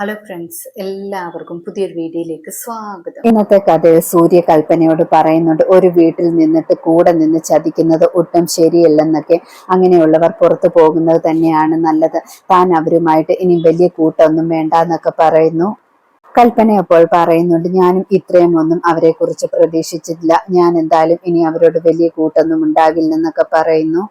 Hello friends എല്ലാവർക്കും പുതിയൊരു വീഡിയോയിലേക്ക് സ്വാഗതം. ഇന്നത്തെ കഥയിൽ സൂര്യകൽപ്പനയോട് പറയുന്നുണ്ട് ഒരു വീട്ടിൽ നിന്നിട്ട് കൂടെ നിന്ന് ചതിക്കുന്നത് ഒട്ടും ശരിയല്ലെന്നൊക്കെ. അങ്ങനെയുള്ളവർ പുറത്തു പോകുന്നത് തന്നെയാണ് നല്ലത്. താൻ അവരുമായിട്ട് ഇനി വലിയ കൂട്ടമൊന്നും വേണ്ട എന്നൊക്കെ പറയുന്നു. കൽപ്പന അപ്പോൾ പറയുന്നുണ്ട് ഞാനും ഇത്രയും ഒന്നും അവരെ കുറിച്ച് പ്രതീക്ഷിച്ചിട്ടില്ല. ഞാൻ എന്തായാലും ഇനി അവരോട് വലിയ കൂട്ടൊന്നും ഉണ്ടാകില്ലെന്നൊക്കെ പറയുന്നു.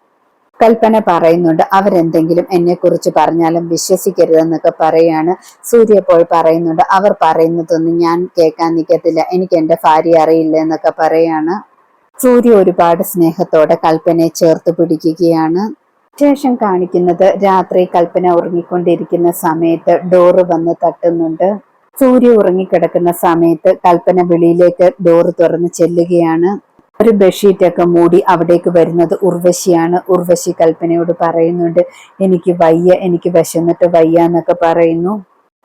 കൽപ്പന പറയുന്നുണ്ട്. അവരെന്തെങ്കിലും എന്നെ കുറിച്ച് പറഞ്ഞാലും വിശ്വസിക്കരുതെന്നൊക്കെ പറയാണ്. സൂര്യ പോൾ പറയുന്നുണ്ട് അവർ പറയുന്നതൊന്നും ഞാൻ കേൾക്കാൻ നിൽക്കത്തില്ല എനിക്ക് എന്റെ ഭാര്യ അറിയില്ല എന്നൊക്കെ പറയാണ്. സൂര്യ ഒരുപാട് സ്നേഹത്തോടെ കൽപ്പനയെ ചേർത്ത് പിടിക്കുകയാണ്. ശേഷം കാണിക്കുന്നത് രാത്രി കൽപ്പന ഉറങ്ങിക്കൊണ്ടിരിക്കുന്ന സമയത്ത് ഡോറ് വന്ന് തട്ടുന്നുണ്ട്. സൂര്യ ഉറങ്ങിക്കിടക്കുന്ന സമയത്ത് കൽപ്പന വെളിയിലേക്ക് ഡോറ് തുറന്ന് ചെല്ലുകയാണ്. ഒരു ബെഡ്ഷീറ്റൊക്കെ മൂടി അവിടേക്ക് വരുന്നത് ഉർവശിയാണ്. ഉർവശി കൽപ്പനയോട് പറയുന്നുണ്ട് എനിക്ക് വയ്യ എനിക്ക് വിശന്നിട്ട് വയ്യ എന്നൊക്കെ പറയുന്നു.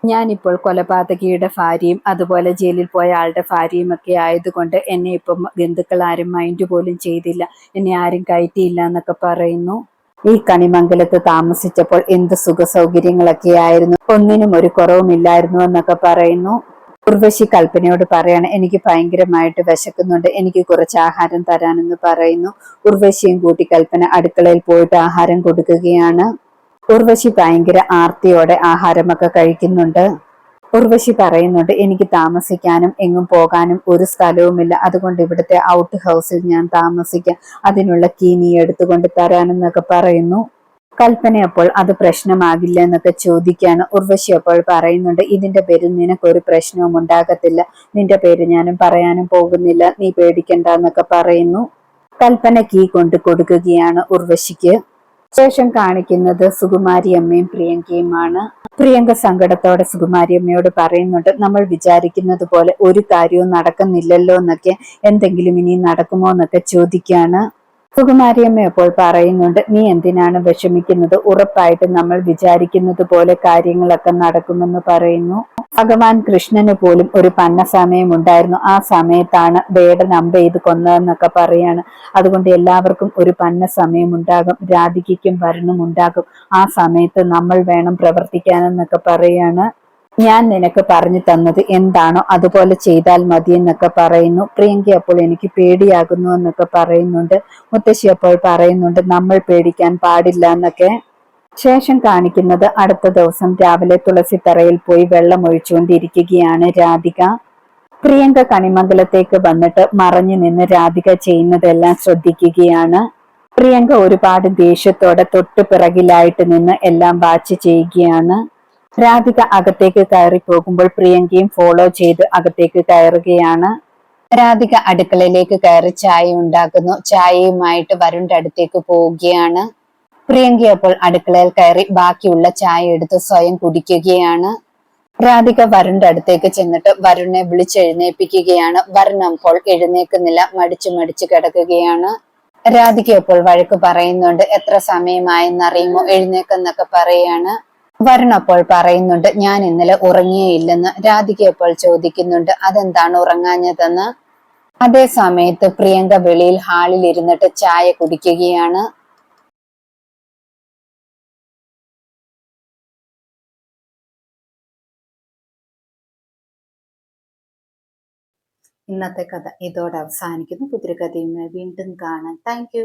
ഞാനിപ്പോൾ കൊലപാതകിയുടെ ഭാര്യയും അതുപോലെ ജയിലിൽ പോയ ആളുടെ ഭാര്യയും ഒക്കെ ആയതുകൊണ്ട് എന്നെ ഇപ്പം ബന്ധുക്കൾ ആരും മൈൻഡ് പോലും ചെയ്തില്ല. എന്നെ ആരും കയറ്റിയില്ല എന്നൊക്കെ പറയുന്നു. ഈ കണിമംഗലത്ത് താമസിച്ചപ്പോൾ എന്ത് സുഖ സൗകര്യങ്ങളൊക്കെ ആയിരുന്നു. ഒന്നിനും ഒരു കുറവുമില്ലായിരുന്നു എന്നൊക്കെ പറയുന്നു. ഉർവശി കൽപ്പനയോട് പറയാണ് എനിക്ക് ഭയങ്കരമായിട്ട് വിശക്കുന്നുണ്ട്. എനിക്ക് കുറച്ച് ആഹാരം തരാനെന്ന് പറയുന്നു. ഉർവശിയും കൂട്ടി കൽപ്പന അടുക്കളയിൽ പോയിട്ട് ആഹാരം കൊടുക്കുകയാണ്. ഉർവശി ഭയങ്കര ആർത്തിയോടെ ആഹാരമൊക്കെ കഴിക്കുന്നുണ്ട്. ഉർവശി പറയുന്നുണ്ട് എനിക്ക് താമസിക്കാനും എങ്ങും പോകാനും ഒരു സ്ഥലവുമില്ല. അതുകൊണ്ട് ഇവിടുത്തെ ഔട്ട് ഹൗസിൽ ഞാൻ താമസിക്കാം. അതിനുള്ള കീ നീ എടുത്തുകൊണ്ട് തരാനെന്നൊക്കെ പറയുന്നു. കൽപ്പന അപ്പോൾ അത് പ്രശ്നമാകില്ല എന്നൊക്കെ ചോദിക്കാണ് ഉർവശി അപ്പോൾ പറയുന്നുണ്ട് ഇതിന്റെ പേരിൽ നിനക്കൊരു പ്രശ്നവും ഉണ്ടാകത്തില്ല. നിന്റെ പേര് ഞാനും പറയാനും പോകുന്നില്ല. നീ പേടിക്കണ്ട എന്നൊക്കെ പറയുന്നു. കൽപ്പന കീ കൊണ്ട് കൊടുക്കുകയാണ് ഉർവശിക്ക്. ശേഷം കാണിക്കുന്നത് സുകുമാരി അമ്മയും പ്രിയങ്കയുമാണ് പ്രിയങ്ക സങ്കടത്തോടെ സുകുമാരി അമ്മയോട് പറയുന്നുണ്ട് നമ്മൾ വിചാരിക്കുന്നത് പോലെ ഒരു കാര്യവും നടക്കുന്നില്ലല്ലോ എന്നൊക്കെ. എന്തെങ്കിലും ഇനി നടക്കുമോ എന്നൊക്കെ ചോദിക്കാണ്. സുകുമാരിയമ്മ അപ്പോൾ പറയുന്നുണ്ട് നീ എന്തിനാണ് വിഷമിക്കുന്നത്? ഉറപ്പായിട്ട് നമ്മൾ വിചാരിക്കുന്നത് പോലെ കാര്യങ്ങളൊക്കെ നടക്കുമെന്ന് പറയുന്നു. ഭഗവാൻ കൃഷ്ണന് പോലും ഒരു പന്ന സമയം ഉണ്ടായിരുന്നു. ആ സമയത്താണ് വേടൻ അമ്പ ചെയ്ത് കൊന്നതെന്നൊക്കെ പറയാണ്. അതുകൊണ്ട് എല്ലാവർക്കും ഒരു പന്ന സമയം ഉണ്ടാകും രാധികയ്ക്കും വരണം ഉണ്ടാകും. ആ സമയത്ത് നമ്മൾ വേണം പ്രവർത്തിക്കാനെന്നൊക്കെ പറയാണ്. ഞാൻ നിനക്ക് പറഞ്ഞു തന്നത് എന്താണോ അതുപോലെ ചെയ്താൽ മതി എന്നൊക്കെ പറയുന്നു. പ്രിയങ്ക അപ്പോൾ എനിക്ക് പേടിയാകുന്നു എന്നൊക്കെ പറയുന്നുണ്ട്. മുത്തശ്ശി അപ്പോൾ പറയുന്നുണ്ട് നമ്മൾ പേടിക്കാൻ പാടില്ല എന്നൊക്കെ. ശേഷം കാണിക്കുന്നത് അടുത്ത ദിവസം രാവിലെ തുളസി തറയിൽ പോയി വെള്ളം ഒഴിച്ചുകൊണ്ടിരിക്കുകയാണ് രാധിക. പ്രിയങ്ക കണിമംഗലത്തേക്ക് വന്നിട്ട് മറഞ്ഞു നിന്ന് രാധിക ചെയ്യുന്നതെല്ലാം ശ്രദ്ധിക്കുകയാണ്. പ്രിയങ്ക ഒരുപാട് ദേഷ്യത്തോടെ തൊട്ടു പിറകിലായിട്ട് നിന്ന് എല്ലാം വാച്ച് ചെയ്യുകയാണ്. രാധിക അകത്തേക്ക് കയറി പോകുമ്പോൾ പ്രിയങ്കയും ഫോളോ ചെയ്ത് അകത്തേക്ക് കയറുകയാണ്. രാധിക അടുക്കളയിലേക്ക് കയറി ചായ ഉണ്ടാക്കുന്നു. ചായയുമായിട്ട് വരുണിന്റെ അടുത്തേക്ക് പോവുകയാണ്. പ്രിയങ്ക അപ്പോൾ അടുക്കളയിൽ കയറി ബാക്കിയുള്ള ചായ എടുത്ത് സ്വയം കുടിക്കുകയാണ്. രാധിക വരുണിന്റെ അടുത്തേക്ക് ചെന്നിട്ട് വരുണിനെ വിളിച്ചെഴുന്നേൽപ്പിക്കുകയാണ്. വരുൺ അപ്പോൾ എഴുന്നേക്കുന്നില്ല മടിച്ചു മടിച്ചു കിടക്കുകയാണ്. രാധിക അപ്പോൾ വഴക്ക് പറയുന്നുണ്ട് എത്ര സമയമായെന്നറിയുമോ? എഴുന്നേക്കെന്നൊക്കെ പറയാണ്. വരുൺ അപ്പോൾ പറയുന്നുണ്ട് ഞാൻ ഇന്നലെ ഉറങ്ങിയില്ലെന്ന് രാധിക അപ്പോൾ ചോദിക്കുന്നുണ്ട് അതെന്താണ് ഉറങ്ങാഞ്ഞതെന്ന്? അതേ സമയത്ത് പ്രിയങ്ക വെളിയിൽ ഹാളിൽ ഇരുന്നിട്ട് ചായ കുടിക്കുകയാണ്. ഇന്നത്തെ കഥ ഇതോടെ അവസാനിക്കുന്നു. പുതിരി കഥയുമായി വീണ്ടും കാണാം. താങ്ക്